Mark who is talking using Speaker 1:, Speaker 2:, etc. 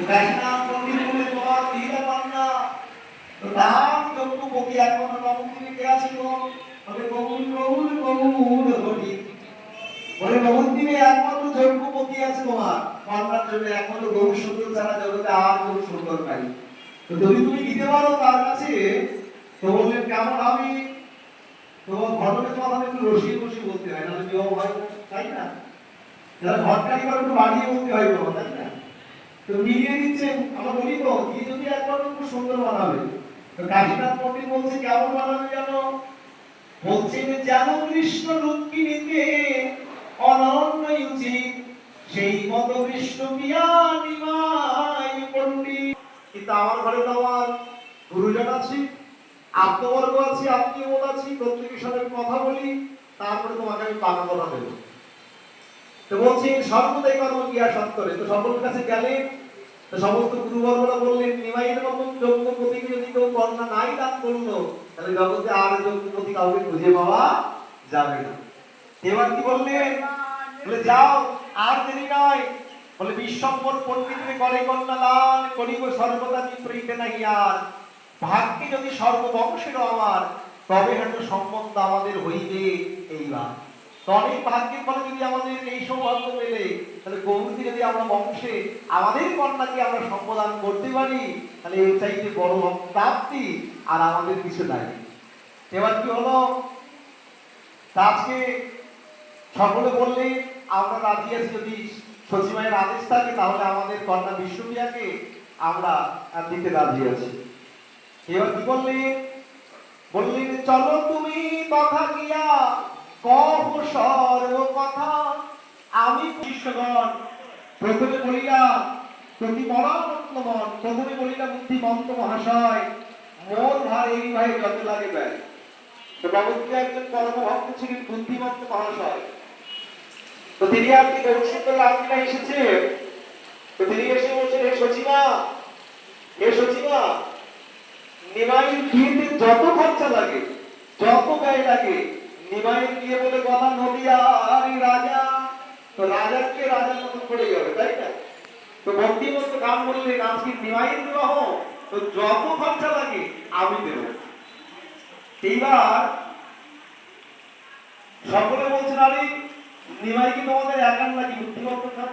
Speaker 1: তোমার তোমার যদি তুমি দিতে পারো তার কাছে তো কেমন আমি তোমার ঘটকের কথা একটু রসিয়ে রসিয়ে বলতে হয় নাহলে বিবাহ হয় তাই না যারা ঘটকারি করে একটু বাড়িয়ে বলতে হয় তোমার তো মিলিয়ে দিচ্ছেন, আমরা বলি তো দিয়ে যদি একবার খুব সুন্দর বানাবে? তো কাশীনাথ পণ্ডিত বলছে, কেমন বানাবে জানো? বলছেন যেন কৃষ্ণ রুক্মিণীকে অনন্য উচিত সেই মতো কৃষ্ণ পিয়া নিমাই পণ্ডিত। কিন্তু আমার ঘরে তো আমার গুরুজন আছে, আত্মবর্গ আছে, আত্মীয় আছে, প্রত্যেকের সাথে কথা বলি, তারপরে তোমাকে আমি পাকা কথা দেবো তো বলছি, সর্বদাই কর্ম গিয়া সত্তরে। তো সকলের কাছে গেলে, তো সমস্ত গুরুবর্গরা বললেন নিমাইয়ের মতন যজ্ঞপতিকে যদি কেউ কন্যা নাই দান করল, তাহলে জগতে আর যজ্ঞপতি কাউকে খুঁজে পাওয়া যাবে না। এবার কি বললেন বলে, যাও, আর দেরি নয়। বলে, বিশ্বম্বর পণ্ডিতে করে কন্যা দান করিব সর্বদা বিপরীতে নাহি আর। ভাগ্যে যদি সর্ববংশের আমার তবে হয়তো সম্বন্ধ আমাদের হইবে এইবার। তো অনেক ভাগ্যের ফলে যদি আমাদের তাহলে গৌরী যদি আমরা বংশে, আমাদের কন্যাকে আমরা সম্বোধন করতে পারি, তাহলে এর চাইতে বড় প্রাপ্তি আর আমাদের কিছু নাই। এবার কি হলো? তা আজকে সকলে বললে, আমরা রাজি আছি যদি সচিবায়ের আদেশ থাকে, তাহলে আমাদের কন্যা বিশ্ববিয়াকে আমরা দিতে রাজি আছি। এবার কি বললে? বললেন চলো তুমি কথা গিয়া কথা আমি শিষ্যগণ প্রথমে বলিলাম প্রতি মরামত্তমন প্রথমে বলিলাম বুদ্ধিমন্ত মহাশয়, মোর ভাই এই ভাই যত লাগে ব্যয় তো বাবুকে একজন ছিলেন বুদ্ধিমন্ত মহাশয়। তো তিনি আপনি গৌরসুন্দর এসেছে। তো তিনি এসে বলছেন, হে সচিমা হে সচিমা যত খরচা লাগে, যত ব্যয় লাগে, নিমাইয়ের বিয়ে বলে গলা নদিয়া আর এই রাজা তো রাজাকে যত খরচা লাগে, আমি দেব। এইবার সকলে বলছেন, আরে নিমাই কি তোমাদের একান নাকি বুদ্ধিমত্ত না